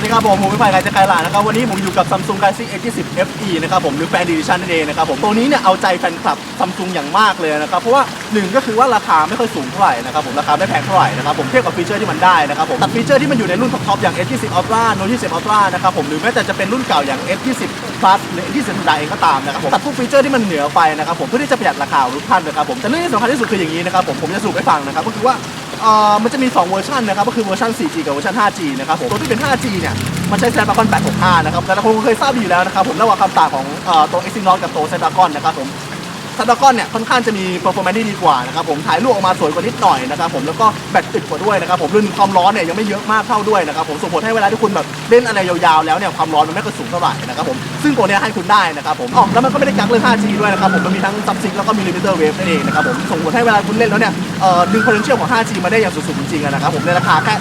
วัสดีครับผมผมวิภัยไกรจะไกลหลานะครับวันนี้ผมอยู่กับ Samsung Galaxy S20 FE นะครับผมหรือแฟนดีดิชั่นนั่นเองนะครับผมตัวนี้เนี่ยเอาใจแฟนคลับ Samsung อย่างมากเลยนะครับเพราะว่าหนึ่งก็คือว่าราคาไม่ค่อยสูงเท่าไหร่นะครับผมราคาไม่แพงเท่าไหร่นะครับผมเทียบกับฟีเจอร์ที่มันได้นะครับผมตัดฟีเจอร์ที่มันอยู่ในรุ่นท็อปๆอย่าง S20 Ultra Note 20 Ultra นะครับผมหรือแม้แต่จะเป็นรุ่นเก่าอย่าง S20 Plus หรือ S20 ธรรมดาเองก็ตามนะครับผมตัดพวกฟีเจอร์ที่มันเหนือไปนะครับผมเพื่อที่จะประหยัดราคาทุกท่านนะครับผมแต่เรื่องที่สำคัญที่สุดคืออย่างนี้นะครับผมผมจะสรุปให้ฟังนะครับก็คือว่า อ่อมันจะมี 2 เวอร์ชันนะครับ ก็คือเวอร์ชัน 4G กับเวอร์ชัน 5G นะครับผม ตัวที่เป็น 5G เนี่ย มันใช้ Snapdragon 865 นะครับแต่เราคงเคยทราบอยู่แล้วนะครับผมระหว่างคำต่างของเอ่อตัว Exynos กับตัว Snapdragon นะครับผม Snapdragon เนี่ยค่อนข้างจะมี performance ที่ดีกว่านะครับผมถ่ายรูปออกมาสวยกว่านิดหน่อยนะครับผมแล้วก็แบตติดกว่าด้วยนะครับผมรื่องความร้อนเนี่ยยังไม่เยอะมากเท่าด้วยนะครับผมส่งผลให้เวลาที่คุณแบบเล่นอะไรยาวๆแล้วเนี่ยความร้อนมันไม่ค่อยสูงเท่าไหร่นะครับผมซึ่งตัวเนี้ยให้คุณได้นะครับผมอ๋อแล้วมันก็ไม่ได้กักเรื่อง 5G ด้วยนะครับผมมันมีทั้ง subsync แล้วก็มี limiter wave นั่นเองนะครับผมส่งผลให้เวลาคุณเล่นแล้วเนี่ยเอ่อดึง potential ของ 5G มาได้อย่างสุดๆจริงๆนะครับผมในราคาแค่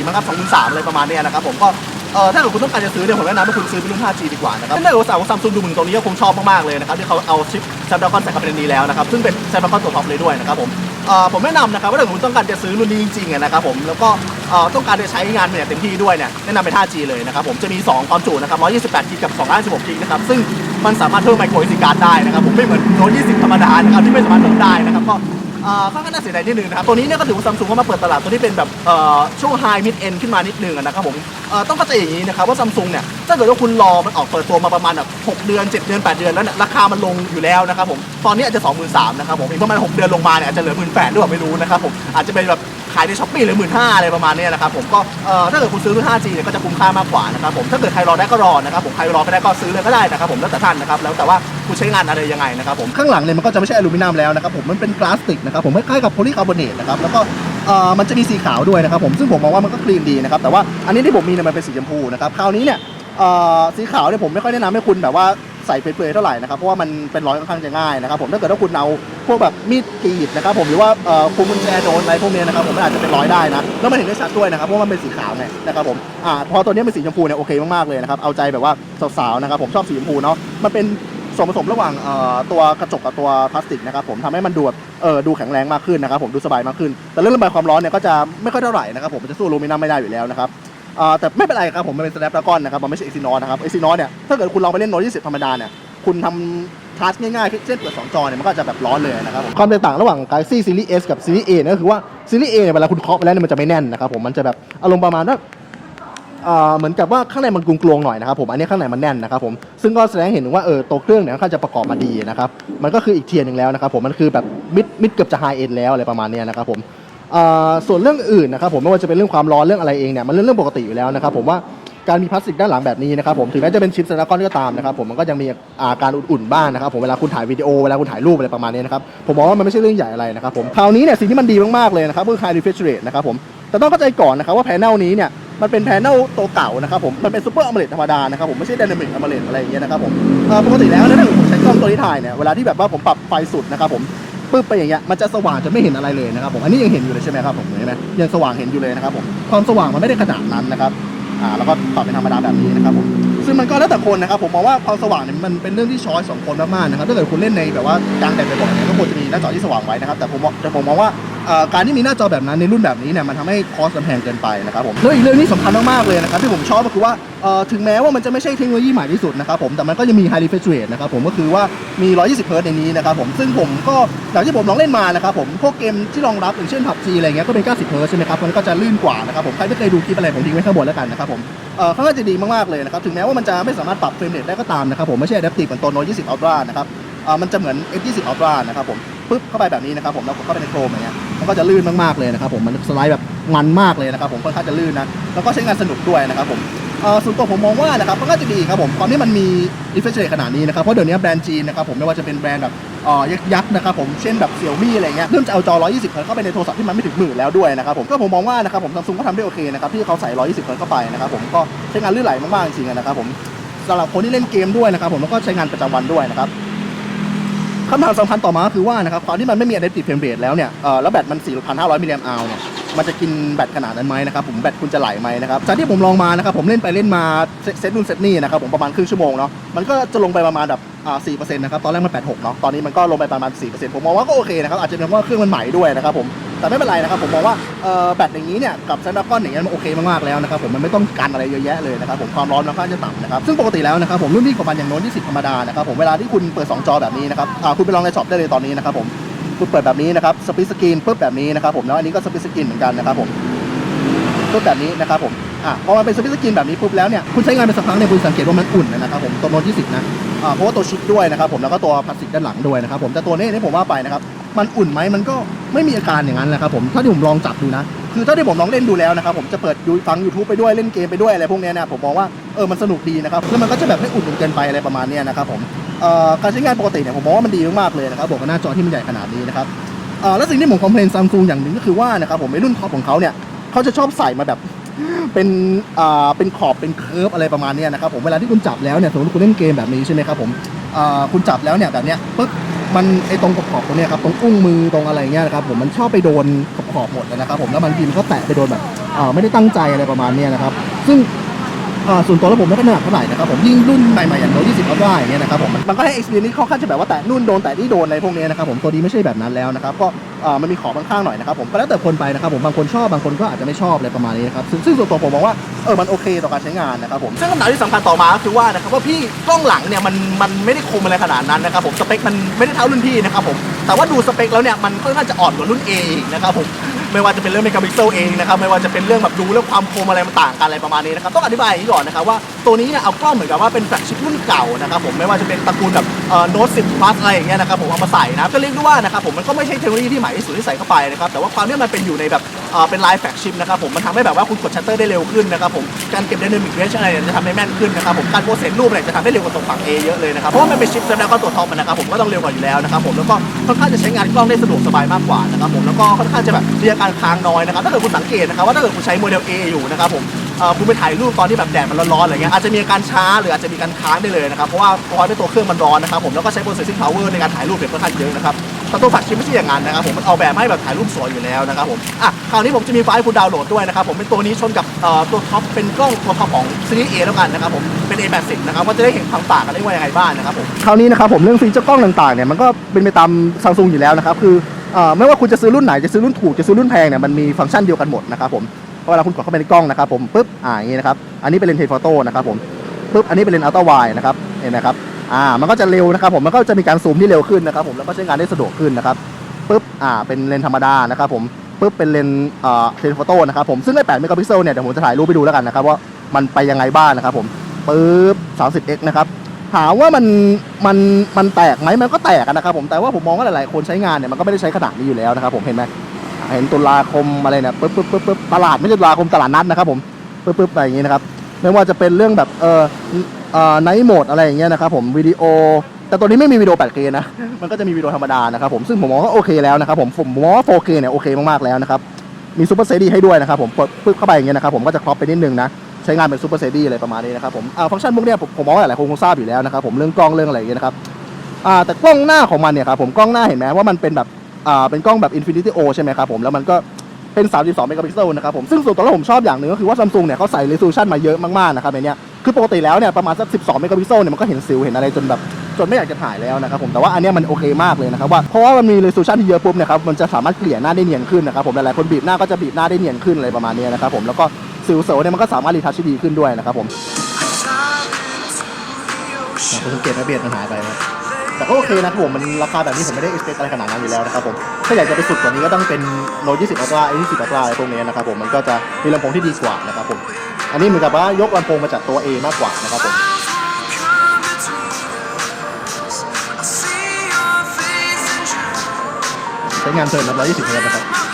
24,000มั้งครับ23,000อะไรประมาณเนี้ยนะครับผมก็ เอ่อถ้าเกิดคุณต้องการจะซื้อเนี่ยผมแนะนำให้คุณซื้อเป็นรุ่น 5G ดีกว่านะครับในโอกาสของซัมซุงดูเหมือนตรงนี้ก็คงชอบมากๆเลยนะครับที่เขาเอาชิป Snapdragon ใส่เข้าไปในนี้แล้วนะครับซึ่งเป็น Snapdragon ตัวท็อปเลยด้วยนะครับผมเอ่อผมแนะนำนะครับว่าถ้าเกิดคุณต้องการจะซื้อรุ่นนี้จริงๆนะครับผมแล้วก็เอ่อต้องการจะใช้งานเนี่ยเต็มที่ด้วยเนี่ยแนะนำเป็น 5G เลยนะครับผมจะมี 2 ความจุนะครับ128 g กับ 256 g นะครับซึ่งมันสามารถเพิ่มไมโคร SD card ได้นะครับผมไม่เหมือนโน้ต20 ธรรมดานะครับที่ไม่สามารถเพิ่มได้นะครับก็ เอ่อค่อนข้างน่าเสียดายนิดนึงนะครับตัวนี้เนี่ยก็ถือว่าซัมซุงก็มาเปิดตลาดตัวที่เป็นแบบเอ่อช่วงไฮมิดเอ็นขึ้นมานิดนึงนะครับผมเอ่อต้องเข้าใจอย่างนี้นะครับว่าซัมซุงเนี่ยถ้าเกิดว่าคุณรอมันออกเปิดตัวมาประมาณแบบ6เดือน 7 เดือน 8 เดือนแล้วเนี่ยราคามันลงอยู่แล้วนะครับผมตอนนี้อาจจะ23,000นะครับผมอีกประมาณ6เดือนลงมาเนี่ยอาจจะเหลือ18,000หรือเปล่าไม่รู้นะครับผมอาจจะเป็นแบบ ขายในช้อปปี้หรือ15,000อะไรประมาณนี้นะครับผมก็เอ่อถ้าเกิดคุณซื้อรุ่น 5G เนี่ยก็จะคุ้มค่ามากกว่านะครับผมถ้าเกิดใครรอได้ก็รอนะครับผมใครรอไม่ได้ก็ซื้อเลยก็ได้นะครับผมแล้วแต่ท่านนะครับแล้วแต่ว่าคุณใช้งานอะไรยังไงนะครับผมข้างหลังเนี่ยมันก็จะไม่ใช่อลูมิเนียมแล้วนะครับผมมันเป็นพลาสติกนะครับผมคล้ายๆกับโพลีคาร์บอเนตนะครับแล้วก็เอ่อมันจะมีสีขาวด้วยนะครับผมซึ่งผมมองว่ามันก็คลีนดีนะครับแต่ว่าอันนี้ที่ผมมีเนี่ยมันเป็นสีชมพูนะครับคราวนี้เนี่ยเอ่อสีขาวเนี่ยผมไม่ค่อยแนะนำให้คุณแบบว่า ใส่เปลือยๆเท่าไหร่นะครับเพราะว่ามันเป็นร้อยค่อนข้างจะง่ายนะครับผมถ้าเกิดว่าคุณเอาพวกแบบมีดกรีดนะครับผมหรือว่าเอ่อคุมกุญแจโดนอะไรพวกเนี้ยนะครับผมมันอาจจะเป็นร้อยได้นะแล้วมันเห็นได้ชัดด้วยนะครับเพราะว่ามันเป็นสีขาวไงนะครับผมอ่าพอตัวเนี้ยเป็นสีชมพูเนี่ยโอเคมากๆเลยนะครับเอาใจแบบว่าสาวๆนะครับผมชอบสีชมพูเนาะมันเป็นส่วนผสมระหว่างเอ่อตัวกระจกกับตัวพลาสติกนะครับผมทำให้มันดูแบบเออดูแข็งแรงมากขึ้นนะครับผมดูสบายมากขึ้น แต่เรื่องระบายความร้อนเนี่ยก็จะไม่ค่อยเท่าไหร่นะครับผมมันจะสู้อลูมิเนียมไม่ได้อยู่แล้วนะครับ อ่อแต่ไม่เป็นไรครับผมมันเป็น Snapdragon นะครับมันไม่ใช่ Exynos นะครับ Exynos เนี่ยถ้าเกิดคุณลองไปเล่น Note 20ธรรมดาเนี่ยคุณทำทัชง่ายๆเช่นเปิด 2 จอเนี่ยมันก็จะแบบร้อนเลยนะครับผมความแตกต่างระหว่าง Galaxy Series S กับ Series A เนี่ยก็คือว่า Series A เนี่ยเวลาคุณเคาะไปแล้วเนี่ยมันจะไม่แน่นนะครับผมมันจะแบบอารมณ์ประมาณว่าเหมือนกับว่าข้างในมันกลวงๆหน่อยนะครับผมอันนี้ข้างในมันแน่นนะครับผมซึ่งก็แสดงเห็นว่าเออตัวเครื่องเนี่ยค่อนข้างจะประกอบมาดีนะครับมันก็คืออีกเทียร์หนึ่งแล้วนะครับผมมันคือแบบมิดมิดเกือบจะไฮเอ็นแล้วอะไรประมาณนี้นะครับผมเอ่อส่วนเรื่องอื่นนะครับผมไม่ว่าจะเป็นเรื่องความร้อนเรื่องอะไรเองเนี่ยมันเรื่องเรื่องปกติอยู่แล้วนะครับผมว่าการมีพลาสติกด้านหลังแบบนี้นะครับผมถึงแม้จะเป็นชิปสแนปก้อนก็ตามนะครับผมมันก็ยังมีอาการอุ่นๆบ้างนะครับผมเวลาคุณถ่ายวิดีโอเวลาคุณถ่ายรูปอะไรประมาณนี้นะครับผมมองว่ามันไม่ใช่เรื่องใหญ่อะไรนะครับผมคราวนี้เนี่ยสิ่งที่มันดีมากๆเลยนะครับคือ high refresh rate นะครับผมแต่ต้องเข้าใจก่อนนะครับว่าแผงนี้เนี่ยมันเป็นแผงตัวเก่านะครับผมมันเป็นซูเปอร์อ m ม l e d ธรรมดานะครับผมไม่ใช่ Dynamic AMOLED อะไรอย่างเงี้ยนะครับผมปกติแล้วเนี่ยถ้าเกิดผมใช้กล้องตัวที่ถ่ายเนี่ยเวลาที่แบบว่าผมปรับไฟสุดนะครับผม ปึ๊บไปอย่างเงี้ยมันจะสว่างจนไม่เห็นอะไรเลยนะครับผมอันนี้ยังเห็นอยู่เลยใช่ไหมครับผมเห็นไหมยังสว่างเห็นอยู่เลยนะครับผมความสว่างมันไม่ได้ขนาดนั้นนะครับอ่าแล้วก็ปรับเป็นธรรมดาแบบนี้นะครับผมซึ่งมันก็แล้วแต่คนนะครับผมมองว่าความสว่างเนี่ยมันเป็นเรื่องที่ช้อยสองคนมากๆนะครับถ้าเกิดคุณเล่นในแบบว่ากลางแดดบ่อยๆเนี่ยก็ควรจะมีหน้าจอที่สว่างไว้นะครับแต่ผมมองแต่ผมมองว่า เอ่อการที่มีหน้าจอแบบนั้นในรุ่นแบบนี้เนี่ยมันทำให้คอสมันแพงเกินไปนะครับผมแล้วอีกเรื่องที่สำคัญมากๆเลยนะครับที่ผมชอบก็คือว่าเอ่อถึงแม้ว่ามันจะไม่ใช่เทคโนโลยีใหม่ที่สุดนะครับผมแต่มันก็ยังมี high refresh rate นะครับผมก็คือว่ามี 120 Hz ในนี้นะครับผมซึ่งผมก็จากที่ผมลองเล่นมานะครับผมพวกเกมที่รองรับอย่างเช่น PUBG อะไรเงี้ยก็เป็น 90 Hz ใช่ไหมครับมันก็จะลื่นกว่านะครับผมใครไม่เคยดูคลิปอะไรผมทิ้งไว้ข้างบนแล้วกันนะครับผมเอ่อค่อนข้างจะดีมากๆเลยนะครับถึงแม้ว่ามันจะไม่สามารถปรับเฟรมเรทได้ก็ตามนะครับผมไม่ใช่ adaptive เหมือนตัว Note 20 Ultra นะครับอ่อมันจะเหมือน S20 Ultra นะครับผมปึ๊บเข้าไปแบบนี้นะครับผมแล้วกดเข้าไปในโครมอย่างเงี้ย มันก็จะลื่นมากๆเลยนะครับผมมันสไลด์แบบมันมากเลยนะครับผมค่อนข้างจะลื่นนะแล้วก็ใช้งานสนุกด้วยนะครับผมส่วนตัวผมมองว่านะครับมันก็จะดีครับผมตอนนี้มันมี refresh rate ขนาดนี้นะครับเพราะเดี๋ยวนี้แบรนด์จีนนะครับผมไม่ว่าจะเป็นแบรนด์แบบยักษ์นะครับผมเช่นแบบเสี่ยวมี่อะไรเงี้ยเริ่มจะเอาจอ 120เฮิร์ตเข้าไปในโทรศัพท์ที่มันไม่ถึงหมื่นแล้วด้วยนะครับผมก็ผมมองว่านะครับผมซัมซุงก็ทำได้โอเคนะครับที่เขาใส่ 120เฮิร์ตเข้าไปนะครับผมก็ใช้งานลื่นไหลมากๆจริงๆนะครับผมสำหรับคนที่เล่นเกมด้วยนะครับผมแล้วก็ใช้งานประจำวันด้วยนะครับ คำถามสำคัญต่อมาคือว่านะครับความที่มันไม่มี adaptive frame rate แล้วเนี่ยเอ่อแล้วแบตมัน 4,500 มิลลิแอมป์อเนี่ยมันจะกินแบตขนาดนั้นไหมนะครับผมแบตคุณจะไหลไหมนะครับจากที่ผมลองมานะครับผมเล่นไปเล่นมาเซตเซตนู่นเซตนี่นะครับผมประมาณครึ่งชั่วโมงเนาะมันก็จะลงไปประมาณแบบอ่าสี่เปอร์เซ็นต์นะครับตอนแรกมันแปดหกเนาะตอนนี้มันก็ลงไปประมาณสี่เปอร์เซ็นต์ผมมองว่าก็โอเคนะครับอาจจะเป็นเพราะว่าเครื่องมันใหม่ด้วยนะครับผม แต่ไม่เป็นไรนะครับผมมองว่าเอ่อแบตอย่างนี้เนี่ยกับ Snapdragon อย่างเงี้ยมันโอเคมากๆแล้วนะครับผมมันไม่ต้องกันอะไรเยอะแยะเลยนะครับผมความร้อนมันค่อนข้างจะต่ำนะครับซึ่งปกติแล้วนะครับผมรุ่นพี่ของมันอย่างโน้ต20 ธรรมดานะครับผมเวลาที่คุณเปิด 2 จอแบบนี้นะครับอ่าคุณไปลองในช็อปได้เลยตอนนี้นะครับผมคุณเปิดแบบนี้นะครับสปีดสกรีนปุ๊บแบบนี้นะครับผมแล้วอันนี้ก็สปีดสกรีนเหมือนกันนะครับผมปุ๊บแบบนี้นะครับผมอะพอมันเป็นสวิตช์สกรีนแบบนี้ปุ๊บแล้วเนี่ยคุณใช้งานไปสักพักเนี่ยคุณสังเกตว่ามันอุ่นนะครับผมตัวโน้ต20นะอ่าเพราะว่าตัวชิปด้วยนะครับผมแล้วก็ตัวพลาสติกด้านหลังด้วยนะครับผมแต่ตัวนี้ที่ผมว่าไปนะครับ มันอุ่นไหมมันก็ไม่มีอาการอย่างนั้นนะครับผมถ้าที่ผมลองจับดูนะ คือถ้าที่ผมลองเล่นดูแล้วนะครับผมจะเปิดดูฟัง YouTube ไปด้วยเล่นเกมไปด้วยอะไรพวกเนี้ยนะผมมองว่าเออมันสนุกดีนะครับแล้วมันก็จะแบบไม่อุ่นจนเกินไปอะไรประมาณนี้นะครับผมการใช้งานปกติเนี่ยผมมองว่ามันดีมากๆเลยนะครับบวกกับหน้าจอที่มันใหญ่ขนาดนี้นะครับแล้วสิ่งที่ผมคอมเพลนซัมซุงอย่างหนึ่งก็คือว่านะครับผมในรุ่นท็อปของเขาเนี่ยเขาจะชอบใส่มาแบบเป็นอ่าเป็นขอบเป็นเคิร์ฟอะไรประมาณนี้นะครับผมเวลาที่คุณจับแล้วเนี่ยสมมติคุณเล่นเกมแบบนี้ใช่ไหมครับผมอ่าคุณจับแล้วเนี่ยแบบเนี้ยปุ๊บ มันไอตรงขอบๆตรงเนี้ยครับตรงอุ้งมือตรงอะไรเงี้ยนะครับผมมันชอบไปโดนขอบขอบๆหมดเลยนะครับผมแล้วบางทีมันก็แตะไปโดนแบบอ่าไม่ได้ตั้งใจอะไรประมาณเนี้ยนะครับ ซึ่งอ่าส่วนตัวแล้วผมไม่ค่อยถนัดเท่าไหร่นะครับผมยิ่งรุ่นใหม่ๆอย่างโน้ตยี่สิบเอย่างเงี้ยนะครับผมมันมันก็ให้ experience ที่ค่อนข้างจะแบบว่าแตะนู่นโดนแตะนี่โดนอะไรพวกเนี้ยนะครับผมตัวนี้ไม่ใช่แบบนั้นแล้วนะครับก็ อ่ามันมีขอบางข้างหน่อยนะครับผมก็แล้วแต่คนไปนะครับผมบางคนชอบบางคนก็อาจจะไม่ชอบอะไรประมาณนี้นะครับซึ่งซึ่งส่วนตัวผมมองว่าเออมันโอเคต่อการใช้งานนะครับผมซึ่งคำถามที่สำคัญต่อมาก็คือว่านะครับว่าพี่กล้องหลังเนี่ยมันมันไม่ได้คมอะไรขนาดนั้นนะครับผมสเปคมันไม่ได้เท่ารุ่นพี่นะครับผมแต่ว่าดูสเปคแล้วเนี่ยมันค่อนข้างจะอ่อนกว่ารุ่น A อีกนะครับผม ไม่ว่าจะเป็นเรื่องเมกะพิกเซลเองนะครับไม่ว่าจะเป็นเรื่องแบบดูเรื่องความคมอะไรมันต่างกันอะไรประมาณนี้นะครับต้องอธิบายอย่างนี้ก่อนนะครับว่าตัวนี้เนี่ยเอากล้องเหมือนกับว่าเป็นแฟลชชิปรุ่นเก่านะครับผมไม่ว่าจะเป็นตระกูลแบบเอ่อโน้ตสิบพลัสอะไรอย่างเงี้ยนะครับผมเอามาใส่นะก็เรียกได้ว่านะครับผมมันก็ไม่ใช่เทคโนโลยีที่ใหม่ที่สุดที่ใส่เข้าไปนะครับแต่ว่าความที่มันเป็นอยู่ในแบบ เอ่อเป็นไลน์แฟกชิพนะครับผมมันทำให้แบบว่าคุณกดชัตเตอร์ได้เร็วขึ้นนะครับผมการเก็บ dynamic range อะไรเนี่ยจะทำให้แม่นขึ้นนะครับผมการโปรเซสรูปเนี่ยจะทำให้เร็วกว่าตัวฝั่ง A เยอะเลยนะครับเพราะว่ามันเป็นชิปแล้วก็ตัวท็อปนะครับผมก็ต้องเร็วกว่าอยู่แล้วนะครับผมแล้วก็ค่อนข้างจะใช้งานกล้องได้สะดวกสบายมากกว่านะครับผมแล้วก็ค่อนข้างจะแบบมีอาการค้างน้อยนะครับถ้าเกิดคุณสังเกตนะครับว่าถ้าเกิดคุณใช้โมเดล A อยู่นะครับผมเอ่อคุณไปถ่ายรูปตอนที่แบบแดดมันร้อนๆอะไรเงี้ยอาจจะมีอาการช้าหรืออาจจะมีการค้างได้เลยนะครับเพราะว่าพราะว่าด้วยตัวเครื่องมันร้อนนะครับผมแล้วก็ใช้ processing power ในการถ่ายรูปเนี่ยค่อนข้างเยอะนะครับ แต่ตัวแฟลชชิปไม่ใช่อย่างนั้นนะครับผมมันออกแบบมาให้แบบถ่ายรูปสวยอยู่แล้วนะครับผมอะคราวนี้ผมจะมีไฟล์ให้คุณดาวน์โหลดด้วยนะครับผมเป็นตัวนี้ชนกับเอ่อตัวท็อปเป็นกล้องตัวท็อปของซีรีส์ A แล้วกันนะครับผมเป็น A80 นะครับว่าจะได้เห็นความต่างกันได้ว่ายังไงบ้างนะครับผมคราวนี้นะครับผมเรื่องฟีเจอร์กล้องต่างๆเนี่ยมันก็เป็นไปตามซัมซุงอยู่แล้วนะครับคือเอ่อไม่ว่าคุณจะซื้อรุ่นไหนจะซื้อรุ่นถูกจะซื้อรุ่นแพงเนี่ยมันมีฟังก์ชันเดียวกันหมดนะครับผมเวลาคุณกดเข้าไปในกล้องนะครับผมปุ๊บอ่าอย่างนี้นะครับอันนี้เป็นเลนส์เทฟโต้นะครับผมปุ๊บอันนี้เป็นเลนส์อัลตร้าไวนะครับเห็นไหมครับ อ่ามันก็จะเร็วนะครับผมมันก็จะมีการซูมที่เร็วขึ้นนะครับผมแล้วก็ใช้งานได้สะดวกขึ้นนะครับปุ๊บอ่าเป็นเลนธรรมดานะครับผมปุ๊บเป็นเลนเอ่อเทเลโฟโต้นะครับผมซึ่งได้8เมกะพิกเซลเนี่ยเดี๋ยวผมจะถ่ายรูปไปดูแล้วกันนะครับว่ามันไปยังไงบ้างนะครับผมปุ๊บ 30x นะครับถามว่ามันมันมันแตกไหมมันก็แตกนะครับผมแต่ว่าผมมองว่าหลายๆคนใช้งานเนี่ยมันก็ไม่ได้ใช้ขนาดนี้อยู่แล้วนะครับผมเห็นไหมเห็นตุลาคมอะไรเนี่ยปึ๊บปึ๊บปึ๊บปึ๊บตลาดไม่ใช่ตุลาคมตลาดนัดนะครับผมปึ๊บปึ๊บอะไรอย่างงี้นะครับ ไม่ว่าจะเป็นเรื่องแบบเออไนท์โหมดอะไรอย่างเงี้ยนะครับผมวิดีโอ แต่ตัวนี้ไม่มีวิดีโอ 8K นะ มันก็จะมีวิดีโอธรรมดานะครับผมซึ่งผมมองว่าโอเคแล้วนะครับผมผมมองว่า 4K เนี่ยโอเคมากๆแล้วนะครับมีซูเปอร์เซดีให้ด้วยนะครับผมกดปึ๊บเข้าไปอย่างเงี้ยนะครับผมก็จะครอปไปนิดนึงนะใช้งานเป็นซูเปอร์เซดีอะไรประมาณนี้นะครับผมอ่าฟังก์ชันพวกเนี้ยผมผมมองว่าหลายๆคนคงทราบอยู่แล้วนะครับผมเรื่องกล้องเรื่องอะไรอย่างเงี้ยนะครับอ่าแต่กล้องหน้าของมันเนี่ยครับผมกล้องหน้าเห็นไหมว่ามันเป็นแบบอ่าเป็นกล้องแบบ Infinity O ใช่ไหมครับผมแล้วมันก็ เป็น 32 เมกะพิกเซลนะครับผมซึ่งส่วนตัวแล้วผมชอบอย่างหนึ่งก็คือว่าซัมซุงเนี่ยเขาใส่ resolution มาเยอะมากๆนะครับในเนี้ยคือปกติแล้วเนี่ยประมาณสัก 12 เมกะพิกเซลเนี่ยมันก็เห็นสิวเห็นอะไรจนแบบจนไม่อยากจะถ่ายแล้วนะครับผมแต่ว่าอันเนี้ยมันโอเคมากเลยนะครับว่าเพราะว่ามันมี resolution ที่เยอะปุ๊บเนี่ยครับมันจะสามารถเกลี่ยหน้าได้เนียนขึ้นนะครับผมหลายๆคนบีบหน้าก็จะบีบหน้าได้เนียนขึ้นอะไรประมาณเนี้ยนะครับผมแล้วก็สิวเสวเนี่ยมันก็สามารถรีทัชได้ดีขึ้นด้วยนะครับผมคุณสังเกตไหมเบียดมันหายไปนะ แต่ก็โอเคนะครับผมมันราคาแบบนี้ผมไม่ได้ expect อะไรขนาดนั้นอยู่แล้วนะครับผมถ้าอยากจะไปสุดกว่านี้ก็ต้องเป็นโน้ต20 Ultra A20 Ultra อะไรพวกนี้นะครับผมมันก็จะมีลำโพงที่ดีกว่านะครับผมอันนี้เหมือนกับว่ายกลำโพงมาจากตัว A มากกว่านะครับผมใช้งานเพลินนะ120เฮิร์ตซ์นะครับ